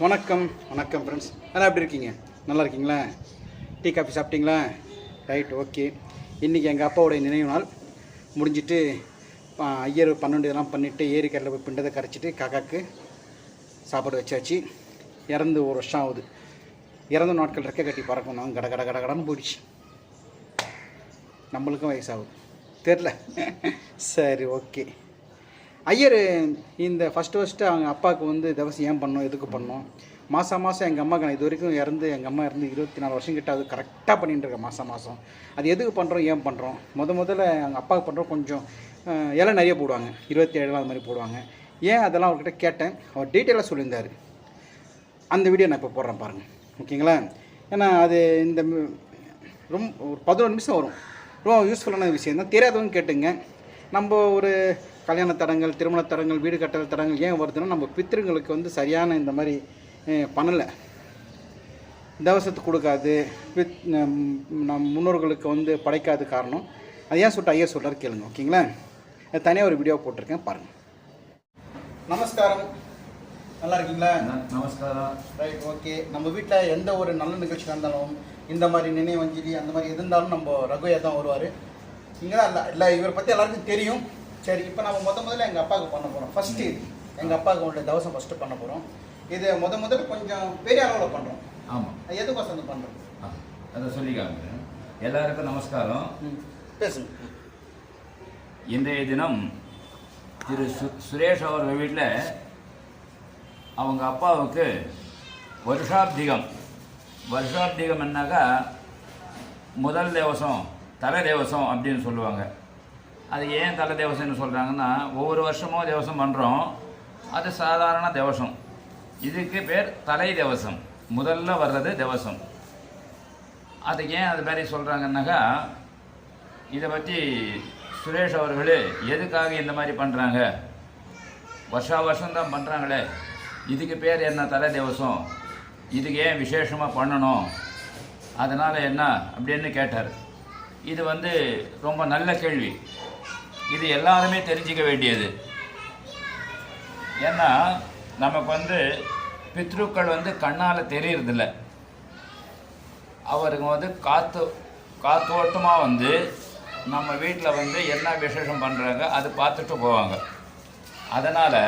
வணக்கம் வணக்கம் ஃப்ரெண்ட்ஸ் நல்லா எப்படி இருக்கீங்க? நல்லா இருக்கீங்களா? டீ காஃபி சாப்பிட்டீங்களா? ரைட் ஓகே இன்றைக்கி எங்கள் அப்பாவுடைய நினைவு நாள். முடிஞ்சிட்டு ஐயர் பன்னெண்டு இதெல்லாம் பண்ணிவிட்டு ஏரிக்கரையில் போய் பிண்டதை கரைச்சிட்டு காக்காக்கு சாப்பாடு வச்சாச்சு. இறந்து ஒரு வருஷம் ஆகுது. இறந்த நாட்கள் ரெக்க கட்டி பறக்கணும் கட கட கட கடன்னு போயிடுச்சு. நம்மளுக்கும் வயசாகுது. தெரில சரி ஓகே ஐயர் இந்த ஃபஸ்ட்டு ஃபஸ்ட்டு அவங்க அப்பாவுக்கு வந்து தவசம் ஏன் பண்ணோம் எதுக்கு பண்ணோம்? மாதம் மாதம் எங்கள் அம்மாக்கு நான் இது வரைக்கும் இறந்து எங்கள் அம்மா இறந்து இருபத்தி நாலு வருஷம் கிட்ட அது கரெக்டாக பண்ணிகிட்டு இருக்கேன் மாதம் மாதம் அது எதுக்கு பண்ணுறோம் ஏன் பண்ணுறோம் முத முதல்ல எங்கள் அப்பாவுக்கு பண்ணுறோம் கொஞ்சம் இலை நிறைய போடுவாங்க. இருபத்தி ஏழு அது மாதிரி போடுவாங்க. ஏன் அதெல்லாம் அவர்கிட்ட கேட்டேன். அவர் டீட்டெயிலாக சொல்லியிருந்தார். அந்த வீடியோ நான் இப்போ போடுறேன் பாருங்கள் ஓகேங்களா? ஏன்னா அது இந்த ரொம்ப ஒரு பதினொரு நிமிஷம் வரும். ரொம்ப யூஸ்ஃபுல்லான விஷயம் தான். தெரியாதவங்க கேட்டுங்க. நம்ம ஒரு கல்யாண தடங்கள் திருமண தடங்கள் வீடு கட்டல் தடங்கள் ஏன் வருதுன்னா நம்ம பித்திருங்களுக்கு வந்து சரியான இந்த மாதிரி பண்ணலை. தவசத்துக்கு கொடுக்காது பித் நம் முன்னோர்களுக்கு வந்து படைக்காது காரணம். அது ஏன் சொல்லிட்டு ஐயா சொல்கிறார் கேளுங்க ஓகேங்களா? தனியாக ஒரு வீடியோ போட்டிருக்கேன் பாருங்கள் நமஸ்காரம். நல்லா இருக்கீங்களா? நமஸ்காரம். ரைட் ஓகே நம்ம வீட்டில் எந்த ஒரு நல்ல நிகழ்ச்சி நடந்தாலும் இந்த மாதிரி நினைவஞ்சலி அந்த மாதிரி எது இருந்தாலும் நம்ம ரகுயா தான் வருவார். இங்கே தான் இல்லை இல்லை இவரை பற்றி எல்லாருக்கும் தெரியும். சரி இப்போ நம்ம முத முதல்ல எங்கள் அப்பாவுக்கு பண்ண போகிறோம் ஃபஸ்ட்டு இது. எங்கள் அப்பாவுக்கு உள்ள தவசம் ஃபஸ்ட்டு பண்ண போகிறோம் இது முத முதல்ல கொஞ்சம் பெரிய அளவில் பண்ணுறோம் ஆமாம் எதுக்கோசம் வந்து பண்ணுறோம் ஆ, அதை சொல்லி காமிக்கிறேன் எல்லாருக்கும் நமஸ்காரம். ம் பேசுங்க. இன்றைய தினம் திரு சு சுரேஷ் அவர்கள் வீட்டில் அவங்க அப்பாவுக்கு வருஷாப்திகம். வருஷாப்திகம் என்னாக்கா முதல் தேவசம் தலை தேவசம் அப்படின்னு சொல்லுவாங்க. அது ஏன் தலை தேவசம்னு சொல்கிறாங்கன்னா ஒவ்வொரு வருஷமும் தேவசம் பண்ணுறோம் அது சாதாரண தேவசம். இதுக்கு பேர் தலை தேவசம். முதல்ல வர்றது தேவசம். அது ஏன் அது மாதிரி சொல்கிறாங்கன்னாக்கா இதை பற்றி சுரேஷ் அவர்கள் எதுக்காக இந்த மாதிரி பண்ணுறாங்க வருஷா வருஷம் தான் பண்ணுறாங்களே இதுக்கு பேர் என்ன தலை தேவசம்? இதுக்கு ஏன் விசேஷமாக பண்ணணும்? அதனால் என்ன அப்படின்னு கேட்டார். இது வந்து ரொம்ப நல்ல கேள்வி. இது எல்லாருமே தெரிஞ்சிக்க வேண்டியது. ஏன்னா நமக்கு வந்து பித்ருக்கள் வந்து கண்ணால் தெரியறதில்ல. அவருக்கு வந்து காத்து காத்தோட்டமாக வந்து நம்ம வீட்டில் வந்து என்ன விசேஷம் பண்ணுறாங்க அது பார்த்துட்டு போவாங்க. அதனால்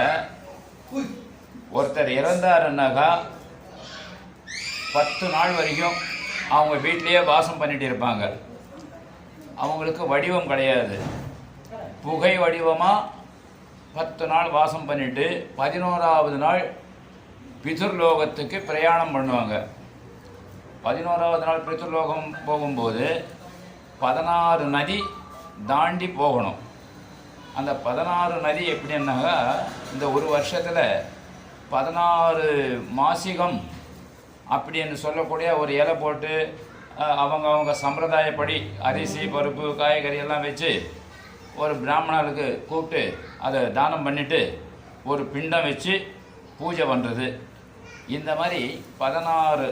ஒருத்தர் இறந்தாருன்னாக்கா பத்து நாள் வரைக்கும் அவங்க வீட்லேயே வாசம் பண்ணிட்டு இருப்பாங்க. அவங்களுக்கு வடிவம் கிடையாது. புகை வடிவமாக பத்து நாள் வாசம் பண்ணிட்டு பதினோராவது நாள் பிதுர்லோகத்துக்கு பிரயாணம் பண்ணுவாங்க. பதினோராவது நாள் பிதுர்லோகம் போகும்போது பதினாறு நதி தாண்டி போகணும். அந்த பதினாறு நதி எப்படின்னாக்கா இந்த ஒரு வருஷத்தில் பதினாறு மாசிகம் அப்படின்னு சொல்லக்கூடிய ஒரு இலை போட்டு அவங்க அவங்க சம்பிரதாயப்படி அரிசி பருப்பு காய்கறி எல்லாம் வச்சு ஒரு பிராமணர்களுக்கு கூப்பிட்டு அதை தானம் பண்ணிவிட்டு ஒரு பிண்டம் வச்சு பூஜை பண்ணுறது இந்த மாதிரி பதினாறு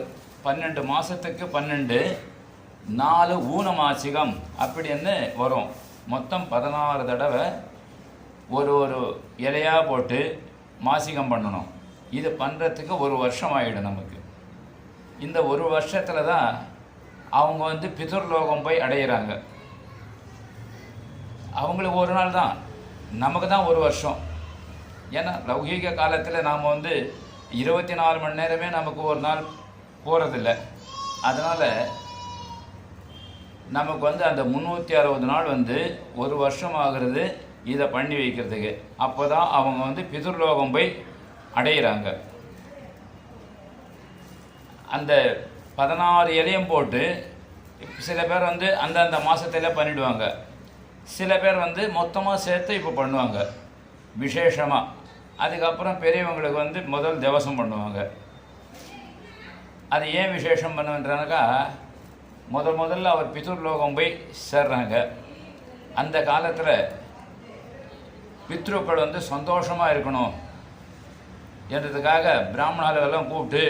பன்னெண்டு மாதத்துக்கு பன்னெண்டு நாலு ஊன மாசிகம் அப்படின்னு வரும். மொத்தம் பதினாறு தடவை ஒரு ஒரு இலையாக போட்டு மாசிகம் பண்ணணும். இது பண்ணுறதுக்கு ஒரு வருஷம் ஆகிடும் நமக்கு. இந்த ஒரு வருஷத்தில் தான் அவங்க வந்து பிதுர்லோகம் போய் அடையிறாங்க. அவங்களுக்கு ஒரு நாள் தான். நமக்கு தான் ஒரு வருஷம். ஏன்னா லௌகீக காலத்தில் நாம் வந்து இருபத்தி நாலு மணி நேரமே நமக்கு ஒரு நாள் போகிறதில்ல அதனால் நமக்கு வந்து அந்த முந்நூற்றி அறுபது நாள் வந்து ஒரு வருஷம் ஆகிறது இதை பண்ணி வைக்கிறதுக்கு. அப்போ தான் அவங்க வந்து பிதுர்லோகம் போய் அடையிறாங்க. அந்த பதினாறு இலையும் போட்டு சில பேர் வந்து அந்தந்த மாதத்தில் பண்ணிவிடுவாங்க சில பேர் வந்து மொத்தமாக சேர்த்து இப்போ பண்ணுவாங்க. விசேஷமாக அதுக்கப்புறம் பெரியவங்களுக்கு வந்து முதல் திவசம் பண்ணுவாங்க. அது ஏன் விசேஷம் பண்ணுன்றனாக்கா முத முதல்ல அவர் பித்ருலோகம் போய் சேர்றாங்க. அந்த காலத்தில் பித்ருக்கள் வந்து சந்தோஷமாக இருக்கணும். என்றதுக்காக பிராமணர்களெல்லாம் கூப்பிட்டு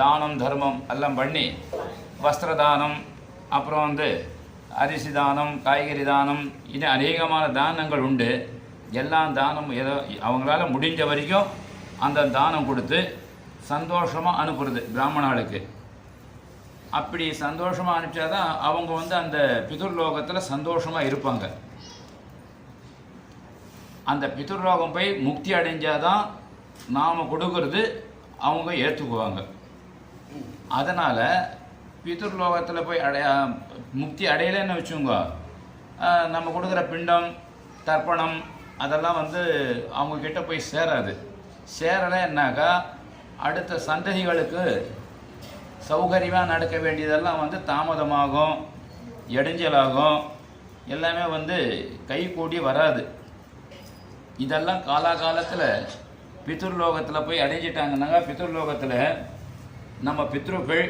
தானம் தர்மம் எல்லாம் பண்ணி வஸ்திர தானம் அப்புறம் வந்து அரிசி தானம் காய்கறி தானம் இது அநேகமான தானங்கள் உண்டு. எல்லா தானம் ஏதோ அவங்களால முடிஞ்ச வரைக்கும் அந்த தானம் கொடுத்து சந்தோஷமாக அனுப்புறது பிராமணாளுக்கு அப்படி சந்தோஷமாக அனுப்பிச்சாதான் அவங்க வந்து அந்த பிதுர்லோகத்தில் சந்தோஷமாக இருப்பாங்க. அந்த பிதுர்லோகம் போய் முக்தி அடைஞ்சாதான் நாம் கொடுக்கறது அவங்க ஏற்றுக்குவாங்க அதனால் பிதுர்லோகத்தில் போய் அடைய முக்தி அடையலைன்னு வச்சுக்கோங்க. நம்ம கொடுக்குற பிண்டம் தர்ப்பணம் அதெல்லாம் வந்து அவங்கக்கிட்ட போய் சேராது. சேரலைன்னாக்கா அடுத்த சந்ததிகளுக்கு சௌகரியமாக நடக்க வேண்டியதெல்லாம் வந்து தாமதமாகும் இடைஞ்சலாகும் எல்லாமே வந்து கை கூடி வராது. இதெல்லாம் காலாகாலத்தில் பித்ருலோகத்தில் போய் அடைஞ்சிட்டாங்கன்னாக்கா பித்ருலோகத்தில் நம்ம பித்ருக்கள்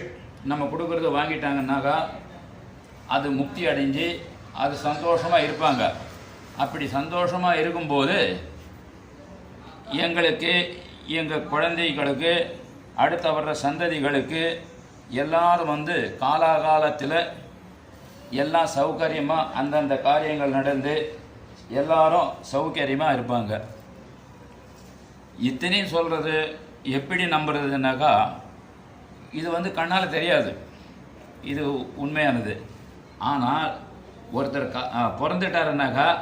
நம்ம கொடுக்கறத வாங்கிட்டாங்கன்னாக்கா அது முக்தி அடைஞ்சு அது சந்தோஷமாக இருப்பாங்க. அப்படி சந்தோஷமாக இருக்கும்போது எங்களுக்கு எங்கள் குழந்தைகளுக்கு அடுத்த வர்ற சந்ததிகளுக்கு எல்லாரும் வந்து காலாகாலத்தில் எல்லாம் சௌகரியமாக அந்தந்த காரியங்கள் நடந்து எல்லாரும் சௌகரியமாக இருப்பாங்க. இத்தனையும் சொல்கிறது எப்படி நம்புறதுனாக்கா இது வந்து கண்ணால் தெரியாது. இது உண்மையானது. ஆனால் ஒருத்தர் க பிறந்துட்டாருனாக்கா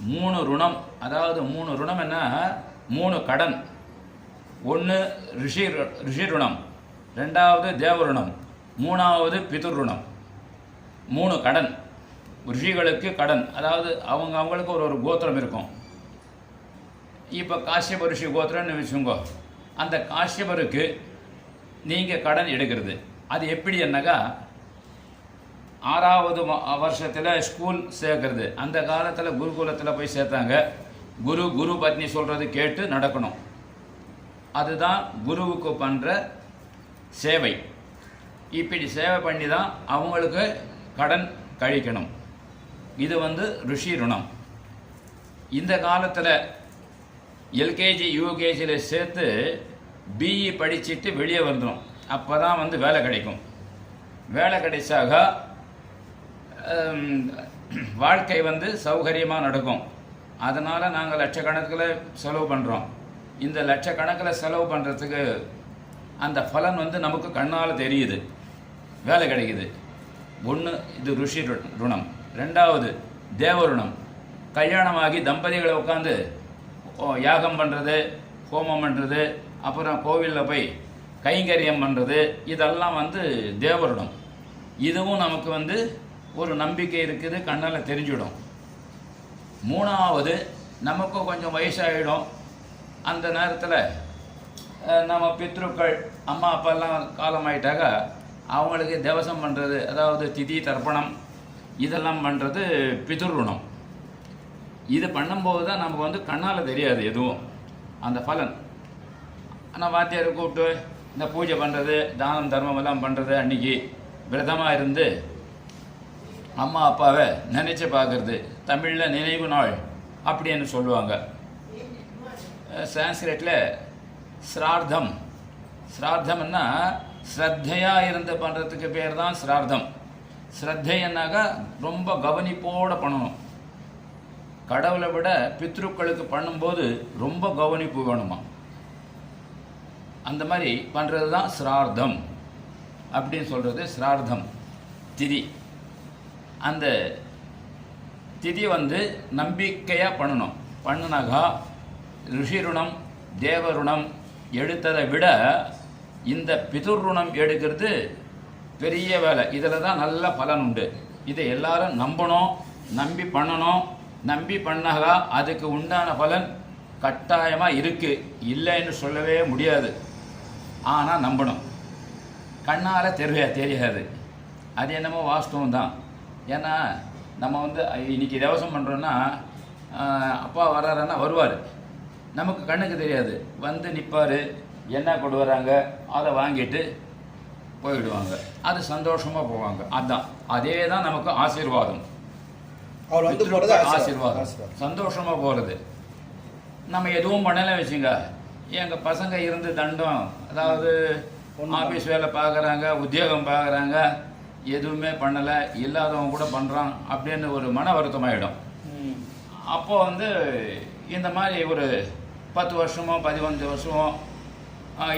மூணு ருணம் அதாவது மூணு ருணம் என்ன? மூணு கடன். ஒன்று ரிஷி ரு- ரிஷி ருணம் ரெண்டாவது தேவ ருணம் மூணாவது பிதுர் ருணம். மூணு கடன். ரிஷிகளுக்கு கடன். அதாவது அவங்க அவங்களுக்கு ஒரு ஒரு கோத்திரம் இருக்கும். இப்போ காஷ்யப ரிஷி கோத்திரம்னு வச்சுக்கோங்க. அந்த காஷ்யபருக்கு நீங்கள் கடன் எடுக்கிறது. அது எப்படி என்னக்கா? ஆறாவது வருஷத்தில் ஸ்கூல் சேர்க்கறது. அந்த காலத்தில் குருகுலத்தில் போய் சேர்த்தாங்க. குரு குரு பத்னி சொல்கிறது கேட்டு நடக்கணும். அதுதான் குருவுக்கு பண்ணுற சேவை. இப்படி சேவை பண்ணி தான் அவங்களுக்கு கடன் கழிக்கணும். இது வந்து ரிஷி ருணம். இந்த காலத்தில் எல்கேஜி யூகேஜியில் சேர்த்து பிஇ படிச்சுட்டு வெளியே வந்துடும் அப்போ தான் வந்து வேலை கிடைக்கும். வேலை கிடைச்சாக வாழ்க்கை வந்து சௌகரியமாக நடக்கும். அதனால் நாங்கள் லட்சக்கணக்கில் செலவு பண்ணுறோம் இந்த லட்சக்கணக்கில் செலவு பண்ணுறதுக்கு அந்த பலன் வந்து நமக்கு கண்ணால் தெரியுது. வேலை கிடைக்குது. ஒன்று இது ருஷி ரு- ருணம். ரெண்டாவது தேவ ருணம். கல்யாணமாகி தம்பதிகளை உட்காந்து யாகம் பண்ணுறது ஹோமம் பண்ணுறது அப்புறம் கோவிலில் போய் கைங்கரியம் பண்ணுறது இதெல்லாம் வந்து தேவருடம். இதுவும் நமக்கு வந்து ஒரு நம்பிக்கை இருக்குது கண்ணால் தெரிஞ்சிடும். மூணாவது நமக்கு கொஞ்சம் வயசாகிடும் அந்த நேரத்தில் நம்ம பித்ருக்கள் அம்மா அப்பாலாம் காலமாயிட்டாக்க அவங்களுக்கு தேவசம் பண்ணுறது அதாவது திதி தர்ப்பணம் இதெல்லாம் பண்ணுறது பிதுர்ருணம் இது பண்ணும்போது தான் நமக்கு வந்து கண்ணால் தெரியாது எதுவும். அந்த பலன். ஆனால் வாத்தியாரை கூப்பிட்டு இந்த பூஜை பண்ணுறது தானம் தர்மம் எல்லாம் பண்ணுறது அன்னைக்கு விரதமாக இருந்து அம்மா அப்பாவை நினச்சி பார்க்குறது. தமிழில் நினைவு நாள் அப்படின்னு சொல்லுவாங்க. சான்ஸ்கிரிட்டில் ஸ்ரார்த்தம் ஸ்ரார்த்தம்னா ஸ்ரத்தையாக இருந்து பண்ணுறதுக்கு பேர் தான் ஸ்ரார்த்தம் ஸ்ரத்தைன்னாக்கா ரொம்ப கவனிப்போடு பண்ணணும். கடவுளை விட பித்ருக்களுக்கு பண்ணும்போது ரொம்ப கவனிப்பு வேணுமா? அந்த மாதிரி பண்ணுறது தான் ஸ்ரார்த்தம் அப்படின்னு சொல்கிறது ஸ்ரார்த்தம் திதி. அந்த திதி வந்து நம்பிக்கையாக பண்ணணும். பண்ணுனாக்கா ரிஷிருணம் தேவருணம் எடுத்ததை விட இந்த பிதுர்ருணம் எடுக்கிறது பெரிய வேலை. இதில் தான் நல்ல பலன் உண்டு. இதை எல்லாரும் நம்பணும் நம்பி பண்ணணும். நம்பி பண்ணாக்கா அதுக்கு உண்டான பலன் கட்டாயமாக இருக்குது இல்லைன்னு சொல்லவே முடியாது. ஆனால் நம்பணும். கண்ணால் தெரிய தெரியாது. அது என்னமோ வாஸ்தவம் தான் ஏன்னா நம்ம வந்து இன்னைக்கு தேவசம் பண்ணுறோன்னா அப்பா வர்றாருன்னா வருவார். நமக்கு கண்ணுக்கு தெரியாது. வந்து நிற்பார் என்ன கொண்டு வராங்க அதை வாங்கிட்டு போயிடுவாங்க. அது சந்தோஷமாக போவாங்க. அதான். அதே தான் நமக்கு ஆசீர்வாதம். ஆசீர்வாதம். சந்தோஷமாக போகிறது நம்ம எதுவும் பண்ணலை வச்சுங்க எங்கள் பசங்க இருந்து தண்டம். அதாவது ஆஃபீஸ் வேலை பார்க்குறாங்க உத்தியோகம் பார்க்குறாங்க எதுவுமே பண்ணலை இல்லாதவங்க கூட பண்ணுறான் அப்படின்னு ஒரு மன வருத்தமாயிடும். அப்போ வந்து இந்த மாதிரி ஒரு பத்து வருஷமோ பதினஞ்சு வருஷமோ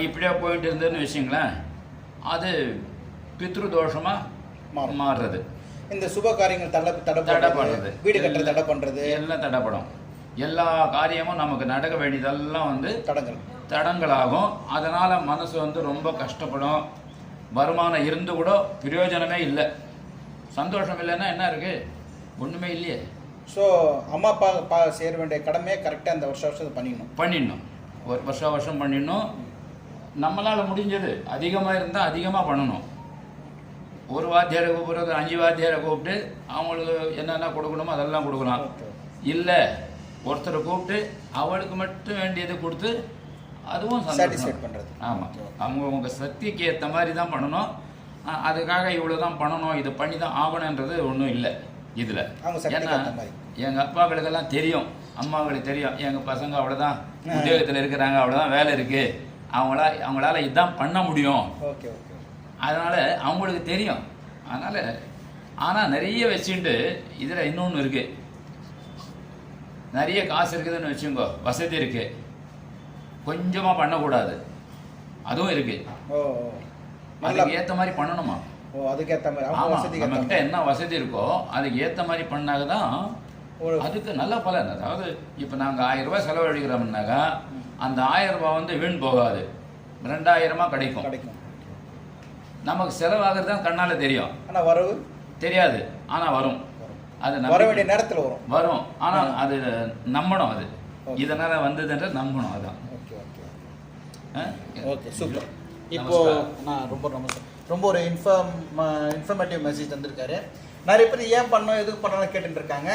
இப்படியே போயிட்டு இருந்ததுன்னு வச்சுங்களேன் அது பித்ரு தோஷமாக. மாறுறது. இந்த சுப காரியங்கள் தடை தடை பண்ணுறது. வீடு கட்டுற தடை பண்றது. எல்லாம் தடைப்படும் எல்லா காரியமும் நமக்கு நடக்க வேண்டியதெல்லாம் வந்து தடங்கள். தடங்களாகும். அதனால் மனசு வந்து ரொம்ப கஷ்டப்படும். வருமானம் இருந்து கூட பிரயோஜனமே இல்லை. சந்தோஷம் இல்லைன்னா என்ன இருக்கு? ஒன்றுமே இல்லையே. ஸோ அம்மா அப்பா அப்பா சேர வேண்டிய கடமையை கரெக்டாக இந்த வருஷம் வருஷம் பண்ணிடணும். பண்ணிடணும். ஒரு வருஷம் வருஷம் பண்ணிடணும். நம்மளால் முடிஞ்சது. அதிகமாக இருந்தால் அதிகமாக பண்ணணும். ஒரு வாத்தியாரை கூப்பிட்றது அஞ்சு வாத்தியாரை கூப்பிட்டு அவங்களுக்கு என்னென்ன கொடுக்கணுமோ அதெல்லாம் கொடுக்கலாம். இல்லை ஒருத்தரை கூப்பிட்டு அவளுக்கு மட்டும் வேண்டியதை கொடுத்து அதுவும் சந்தோஷம். பண்றது. ஆமாம் அவங்க உங்கள் சக்திக்கு ஏற்ற மாதிரி தான் பண்ணணும். அதுக்காக இவ்வளோ தான் பண்ணணும். இது பண்ணி தான் ஆகணுன்றது ஒன்றும் இல்லை இதில். அவங்க ஏன்னா. எங்கள் அப்பாக்களுக்கெல்லாம் தெரியும். அம்மாவுக்கு தெரியும். எங்கள் பசங்க அவ்வளோதான் உத்தியோகத்தில் இருக்கிறாங்க. அவ்வளோதான் வேலை இருக்குது அவங்களா அவங்களால இதான் பண்ண முடியும். ஓகே ஓகே அதனால் அவங்களுக்கு தெரியும். அதனால் ஆனால் நிறைய வச்சுட்டு இதில் இன்னொன்று இருக்குது நிறைய காசு இருக்குதுன்னு வச்சுக்கோ வசதி இருக்குது கொஞ்சமாக பண்ணக்கூடாது. அதுவும் இருக்குது அதுக்கு ஏற்ற மாதிரி பண்ணணுமா? ஓ அதுக்கேற்ற மாதிரி. ஆமாம் மாதிரி. என்ன வசதி இருக்கோ அதுக்கு ஏற்ற மாதிரி பண்ணாக தான் ஒரு அதுக்கு நல்ல பலன். அதாவது இப்போ நாங்கள் ஆயிரம் ரூபாய் செலவழிக்கிறோம்னாக்கா அந்த ஆயிரம் ரூபாய் வந்து வீண் போகாது. ரெண்டாயிரமா கிடைக்கும். கிடைக்கும். நமக்கு செலவாகிறது தான் கண்ணால் தெரியும். ஆனா வரவு? தெரியாது. ஆனால் வரும். அது வர. வேண்டிய நேரத்துல வரும். வரும். ஆனால் அது நம்பணும் அது. இதனால் வந்ததுன்ற நம்பணும் அதான். Okay okay? ஓகே. சூப்பர். இப்போ நமஸ்காரம். நான் ரொம்ப நமஸ்காரம் ரொம்ப ஒரு இன்ஃபார்ம் இன்ஃபர்மேட்டிவ் மெசேஜ் தந்திருக்காரு. நிறைய பேர் ஏன் பண்ணோம் எதுக்கு பண்ணலாம் கேட்டுட்டு இருக்காங்க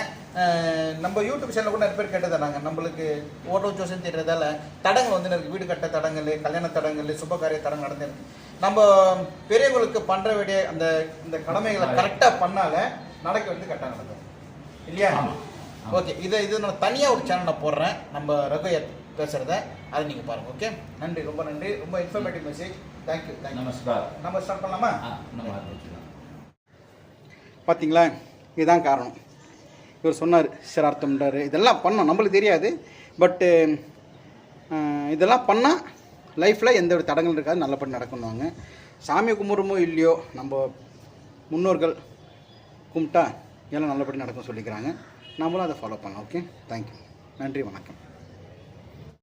நம்ம யூடியூப் சேனல் கூட நிறைய பேர் கேட்டு தராங்க நம்மளுக்கு ஓட்டோ ஜோசன் தெரியறதால தடங்கள் வந்து இருக்கு. வீடு கட்ட தடங்கள் கல்யாண தடங்கள் சுபகாரிய தடங்கள் நடந்திருக்கு. நம்ம பெரியவங்களுக்கு பண்ற வேண்டிய அந்த இந்த கடமைகளை கரெக்டாக பண்ணால நடக்க வேண்டியது கரெக்டாக நடக்கும். இல்லையா. ஓகே இதை இது நான் தனியாக ஒரு சேனல் நான் போடுறேன். நம்ம ரகு பேசுகிறத அதை நீங்கள் பாருங்கள் ஓகே நன்றி ரொம்ப நன்றி. ரொம்ப informative message thank you thank you நமஸ்கார். நம்ம ஸ்டார்ட் பண்ணலாமா? நம்ம. பார்த்தீங்களா இதுதான் காரணம். இவர் சொன்னார் சிரார்த்தம்ன்றார். இதெல்லாம் பண்ணோம் நம்மளுக்கு தெரியாது. பட்டு இதெல்லாம் பண்ணால் லைஃப்பில் எந்த ஒரு தடங்கள் இருக்காது. நல்லபடி நடக்கணுவாங்க சாமி கும்பிடுமோ இல்லையோ நம்ம முன்னோர்கள் கும்பிட்டா எல்லாம் நல்லபடி நடக்கும் சொல்லிக்கிறாங்க. நம்மளும் அதை ஃபாலோ பண்ணலாம் ஓகே தேங்க்யூ நன்றி வணக்கம்.